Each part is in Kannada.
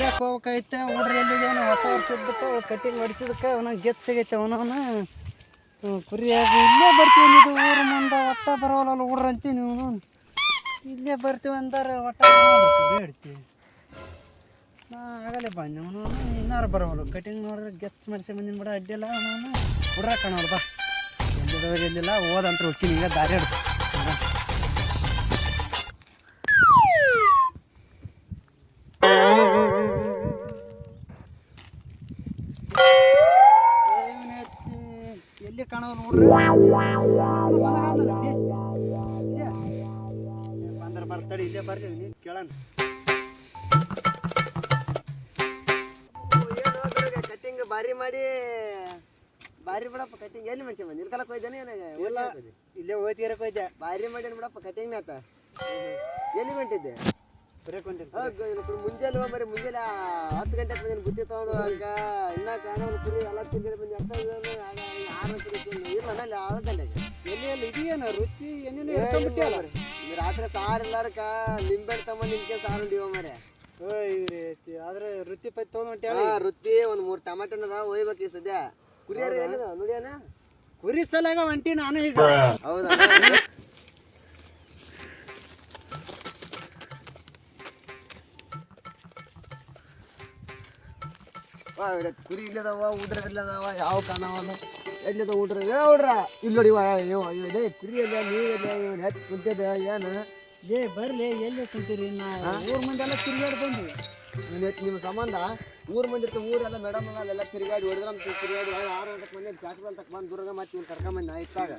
ಕುರಿಯಕ್ಕೆ ಹೋಗ್ಬೇಕೈತೆ ಹುಡ್ರಿ ಎಲ್ಲಿಗೆ ಅವನು ಹೊಸ ವರ್ಷದಕ್ಕೆ ಕಟ್ಟಿಂಗ್ ಹೊಡಿಸಿದಕ್ಕೆ ಅವನ. ಗೆಚ್ಚಾಗೈತೆ ಅವನವನ ಕುರಿಯಾಗಿ ಇಲ್ಲೇ ಬರ್ತೀವಿ ಇದು ಊರು ಮುಂದೆ. ಒಟ್ಟ ಬರೋಲ್ಲ ಹುಡ್ರ ಅಂತೀನಿ ನೀವು ಇಲ್ಲೇ ಬರ್ತೀವಿ ಅಂತಾರೆ ಒಟ್ಟ. ಹೇಳ್ತೀವಿ ನಾ ಆಗಲೇ ಬಂದೆ ಅವನು. ಇನ್ನಾರು ಬರೋಲ್ಲ ಕಟಿಂಗ್ ನೋಡಿದ್ರೆ ಗೆಚ್ ಮಾಡಿಸಿ ಬಂದಿನ ಬಿಡ. ಅಡ್ಡಿಲ್ಲ ಅವನು. ಹುಡ್ರ ಕಾಣೋದು ಬಾ. ಎಲ್ಲಿಲ್ಲ. ಹೋದಂತ ಹೋಗ್ತೀನಿ. ಈಗ ದಾರಿ ಹಿಡ್ದು. ಬಂದ್ರೆ ಬರ್ತಡಿ ಇಲ್ಲೇ ಬರ್ರಿ ಕೇಳೋಣ ಕಟ್ಟಿಂಗ್ ಬಾರಿ ಮಾಡಿ ಬಾರಿ ಬಿಡಪ್ಪ ಕಟಿಂಗ್ ಎಲ್ಲಿ ಮಾಡ್ಸಿ ಬಂದು ಹೋಯ್ತಾನೆ ಇಲ್ಲ ಇಲ್ಲೇ ಓದ್ತೀರಕ್ಕೆ ಹೋಯ್ದೆ ಬಾರಿ ಮಾಡಿ ಬಿಡಪ್ಪ ಕಟಿಂಗ್ ನಾತ ಎಲ್ಲಿ ಹೊಂಟಿದ್ದೆ ಮುಂಜಾನೆ ಹೋಗ್ ಬರೀ ಮುಂಜಾನೆ ಹತ್ತು ಗಂಟೆಗೆ ಬಂದಿನ ಬುತ್ತಿ ತಗೊಂಡು ಹಂಗ ಇನ್ನ ಕಾಣೋದು ಕುರಿ ಎಲ್ಲ ತಿಂಗಳು ಬಂದು ಎತ್ತ ಆರು ಇಲ್ಲ ಮನೇಲಿ ಎಲ್ಲಿ ಇದೆಯೇನ? ವೃತ್ತಿ ಏನೇನು. ಈ ರಾತ್ರಿ ಸಾರು ಇಲ್ಲಾರಕ ನಿಂಬೆಹಣ್ಣು ತಗೊಂಡು ನಿಂಕೆ ಸಾರು ಉಂಡಿವ ಮರೆ ಓಯ್ ಇವ್ರಿ ಆದ್ರೆ ರುಚಿ ಪೈ ತೊಗೊಂಡು ಹಾ ವೃತ್ತಿ ಒಂದ್ ಮೂರ್ ಟಮಾಟೋ ಅದ ಒಯ್ಬೇಕು ಈ ಸದ್ಯ. ಕುರಿಯಾರ ಏನಿದ ನುಡಿಯಾನ ಕುರಿ ಸಲಾಗ ಒಂಟಿ ನಾನು ಈಗ. ಹೌದಾ? ಕುರಿ ಇಲ್ಲದವ ಉದ್ರ ಇಲ್ಲದವ ಯಾವ ಕಾಣವ ಎಲ್ಲದ ಉಡ್ರ ಏ ಉಡ್ರ ಇಲ್ಲಿ ನೋಡಿ ಇವ ಕುರಿ ಇಲ್ಲ ನೀರಿಲ್ಲ ಇವನ್ ಹೆಚ್ಚು ಕುಂತದ ಏನು? ಏ ಬರ್ಲಿ ಎಲ್ಲಿ ಕುಂತೀರಿ? ನಾ ಊರ್ ಮಂದಿ ಎಲ್ಲ ಬಂದ್ವಿ ಇವ್ನು ಹೆಚ್ಚು ನಿಮ್ಮ ಸಂಬಂಧ? ಊರ್ ಮಂದಿ ಇರ್ತಾವ ಊರೆಲ್ಲ ಮೇಡಮ್ ಅಲ್ಲೆಲ್ಲ ತಿರುಗಾಡಿ ಹೊಡೆದ್ರ ತಿರುಗಾಡಿ ಆರು ಗಂಟೆಗೆ ಮಂದಿ ಜಾತ್ರೆ ಅಂತ ಬಂದು ದುರ್ಗ ಮತ್ತೆ ಇವ್ನು ಕರ್ಕೊಂಬಂದು ನಾ ಇತ್ತಾಗ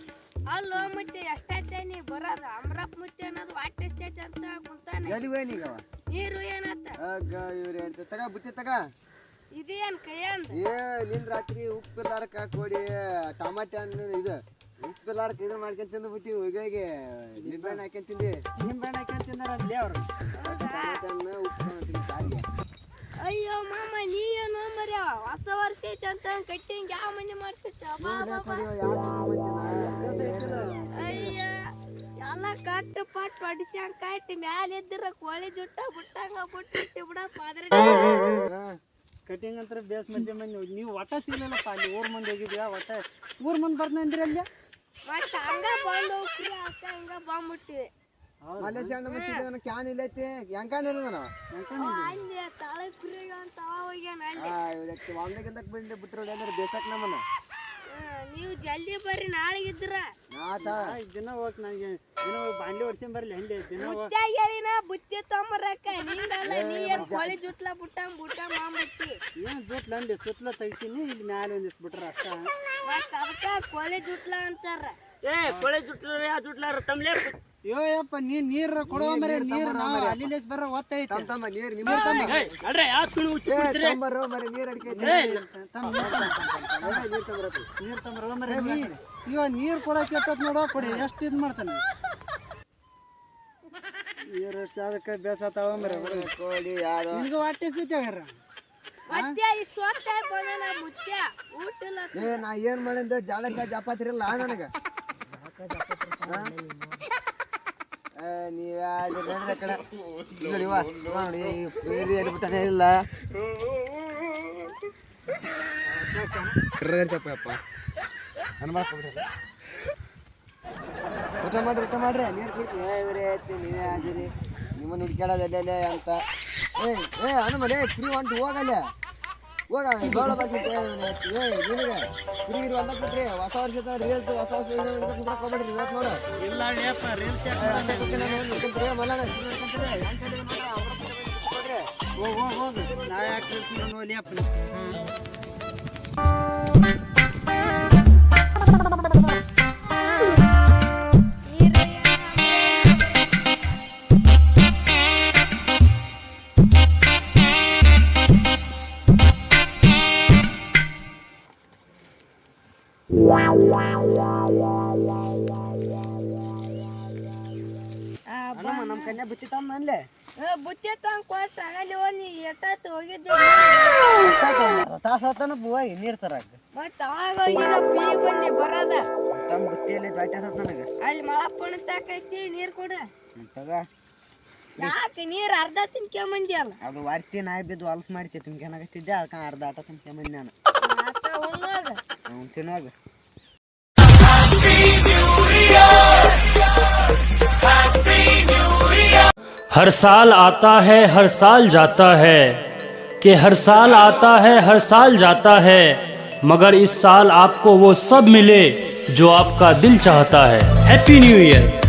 ಅಲ್ಲೋ ಮತ್ತೆ ಎಷ್ಟೈತೆ ನೀ ಬರೋದು? ಅಮ್ರಪ್ಪ ಮುತ್ತೆ ಅನ್ನೋದು ವಾಟ್ ಎಷ್ಟೈತೆ ಅಂತ ಕುಂತಾನೆ. ಎಲ್ಲಿ ಹೋಯ್ನೀಗವ ನೀರು ಏನತ್ತ ಆಗ ಇವ್ರು ಹೇಳ್ತಾರೆ ತಗ ಬುತ್ತಿ ತಗ. ಇದೇನ್ ಕೈಯಂದ ಏ ನಿನ್ ರಾತ್ರಿ ಉಪ್ಪಿಲ್ಲಾರಕ್ಕ ಕೊಡಿ ಟಮಾಟೆ ಹಣ್ಣು ಇದು. ಉಪ್ಪಿಲ್ಲಾರಕ್ಕ ಇದು ಮಾಡ್ಕೊಂಡ್ ತಿಂದು ಬಿಟ್ಟಿ ಹೋಗಿ ನಿಂಬೆಹಣ್ಣು ಹಾಕೊಂಡ್ ತಿಂದಿ. ನಿಂಬೆಹಣ್ಣು ಹಾಕೊಂಡ್ ತಿಂದಾರ ಅಲ್ಲಿ ಅವ್ರು? ಟಮಾಟೆ ಹಣ್ಣು ಉಪ್ಪು ಅಯ್ಯೋ ಮಾಮ ನೀ ಏನು ಮರ್ಯ ಹೊಸ ವರ್ಷ ಐತೆ ಅಂತ ಕಟ್ಟಿಂಗ್ ಯಾವ ಮನೆ ಮಾಡಿಸ್ಬಿಟ್ಟ ಅಯ್ಯ ಎಲ್ಲ ಕಟ್ ಪಟ್ ಹೊಡಿಸ್ಯಾಂಗ ಕಟ್ಟಿ ಮ್ಯಾಲ ಇದ್ದಿರ ಕೋಳಿ ಜುಟ್ಟ ಬಿಟ್ಟಂಗ ಬುಟ್ಟಿ ಬಿಡಪ್ಪ ಅದ್ರ ಕಟಿಂಗ್ ಅಂತ ಬೇಸ್ ಮಂದಿ ಮಂದಿ ನೀವು ಒಟ್ಟ ಸಿಗ್ಲಿಲ್ಲಪ್ಪ ಅಲ್ಲಿ ಊರ್ ಮಂದಿ ಹೋಗಿದ್ಯಾ ಒಟ್ಟ? ಊರ್ ಮಂದಿ ಬರ್ತ ಅಂದ್ರಿ ಅಲ್ಲಿ? ಮತ್ತ ಹಂಗ ಬಂದು ಹೋಗ್ರಿ ಅಕ್ಕ ಹಂಗ ಬಂದ್ಬಿಟ್ಟಿವಿ ಮಲೇಶ್ ಹಣ್ಣು ಮತ್ತೆ ಕ್ಯಾನ್ ಇಲ್ಲ ಐತಿ. ಹೆಂಗಾನ್ ಇಲ್ಲ ನಾನು ಅಲ್ಲಿ ತಾಳೆ ಕುರಿಗ ಅಂತ ಹೋಗ್ಯಾನ ಅಲ್ಲಿ. ಒಂದಕ್ಕಿಂತ ಬಿಟ್ಟು ಬಿಟ್ರು ಅಂದ್ರೆ ಬೇಸಕ್ ನಮ್ಮನ್ನ. ನೀವು ಜಲ್ದಿ ಬರ್ರಿ ನಾಳೆಗಿದ್ರ ನಾತ ದಿನ ಹೋಗ್ ನನಗೆ ದಿನ ಹೋಗಿ ಬಾಂಡ್ಲಿ ಹೊಡ್ಸ್ಕೊಂಡ್ ಬರ್ಲಿ ಹಂಡಿ ದಿನ ಹೋಗ್ ಹೇಳಿನ ಬುತ್ತಿ ತೊಂಬರಕ್ಕ ನಿಂಗಲ್ಲ ನೀ ಏನ್ ಕೋಳಿ ಜುಟ್ಲ ಬುಟ್ಟಂಗ್ ಬುಟ್ಟ ಮಾಡ್ಬಿಟ್ಟಿ ಏನು ಜೋಟ್ಲ ಅಂಡಿ ಸುತ್ತಲ ತೆಗ್ಸಿನಿ ಇಲ್ಲಿ ಮ್ಯಾಲೆ ಒಂದಿಸ್ ಬಿಟ್ರ ಅಷ್ಟ ಮತ್ತ ಅದಕ್ಕ ಕೋಳಿ ಜುಟ್ಲ ಅಂತಾರ ಏ ಕೋಳಿ ಜುಟ್ಲ ಯಾ ಜುಟ್ಲ ತಮ್ಲೆ ಅಯ್ಯಪ್ಪ ಯಪ್ಪ ನೀರ್ ಕೊಡೋ ಮರೆ ನೀರ್ ಅಲ್ಲಿ ಬರೋ ಒತ್ತೈತೆ ತಮ್ಮ ತಮ್ಮ ನೀರ್ ನಿಮ್ಮ ತಮ್ಮ ಅಡ್ರೆ ಯಾ ತುಳು ಉಚ್ಚಿ ಬಿಡ್ತೀರಿ ತೊಂಬರು ಮರಿ ನೀರು ಅಡಿಕೆ ತಮ್ಮ ನೀರ್ ತಮ್ಮ ನೀರ್ ತಗೊಂಬರೋ ಮರೆ ನೀ ಇವ ನೀರ್ ಕೊಡಕ್ಕೆ ನೋಡೋ ಕೊಡಿ ಎಷ್ಟು ಇದು ಮಾಡ್ತಾನೆ. ನೀರ್ ಅದಕ್ಕೆ ಬೇಸ ತಗೊಂಬರ ನಿನ್ಗೆ ಹೊಟ್ಟೆ ಸ್ಥಿತಿ ಆಗ್ಯಾರ ಏ ನಾ ಏನು ಮಾಡಿಂದ ಜಾಳಕ್ಕ ಜಾಪಾತಿರಲ್ಲ ನನಗ. ಕಡೆ? ಇಲ್ಲ. ಊಟ ಮಾಡ್ರಿ ಊಟ ಮಾಡ್ರಿ. ನೀರು ಕುಡಿತೀವಿ ಏ ಇವ್ರೆ ನೀವೇ ಆದಿರಿ ನಿಮ್ಮನ್ನ ಹುಡ್ಕ್ಯಾಡೋದು ಅಂತ. ಏ ಏ ಹನುಮನೆ ಕುರಿ ಹೊಂಟು ಹೋಗಲ್ಲ ಹೋಗ ಜೋಳ ಬರ್ಸಿದ್ದೆ ಏ ನಿಮಗೆ ಕುರಿ ಇರು ಅಂತ ಬಿಟ್ರಿ ಹೊಸ ವರ್ಷದ ರೀಲ್ಸ್ ಹೊಸ ಕುಡ್ರಕ್ಕೆ ಹೋಗ್ಬೇಡ್ರಿ ಇವತ್ತು ನೋಡು. ಇಲ್ಲ ರೀಲ್ಸ್ ಹೋಗ್ ಹೋಗ್ ಹೋಗ್ ನಾವ್ ಯಾಕೆ ರೀಲ್ಸ್ ನೋಡ್ಲಿ ಅಪ್ಪ. ಕನ್ಯಾ ಬುತ್ತಿ ತಮ್ಮ ಅನ್ಲೆ ಬುತ್ತಿ ತಂಗ್ ಕೊಟ್ಟ ಅಲ್ಲಿ ಹೋಗಿ ಎಷ್ಟಾಯ್ತು ಹೋಗಿದ್ದೆ ತಾಸ ಹೊತ್ತನ ಹೋಗಿ ನೀರು ತರಾಕ ಮತ್ತ ಅವಾಗ ಹೋಗಿಲ್ಲ ಪೀ ಬಂದಿ ಬರೋದ ತಮ್ಮ ಬುತ್ತಿಯಲ್ಲಿ ದಾಟಿ ನನಗೆ ಅಲ್ಲಿ ಮಳಪ್ಪಣ ತಾಕೈತಿ ನೀರ್ ಕೊಡ ತಗ ಯಾಕೆ ನೀರು ಅರ್ಧ ತಿನ್ಕೊಂಬಂದಿಯಲ್ಲ ಅದು ವಾರ್ತಿ ನಾಯಿ ಬಿದ್ದು ಹೊಲ್ಸ್ ಮಾಡ್ತಿ ತುಂಬ್ಕೊನಾಗತ್ತಿದ್ದೆ ಅದಕ್ಕೆ ಅರ್ಧ ಆಟ ತುಂಬ್ಕೊಂಬಂದು ನಾನು ಆತ ಉಣ್ಣೋಗ ಅವ್ನು ತಿನ್ನುವಾಗ हर साल आता है हर साल जाता है कि हर साल आता है हर साल जाता है मगर इस साल आपको वो सब मिले जो आपका दिल चाहता है। Happy new year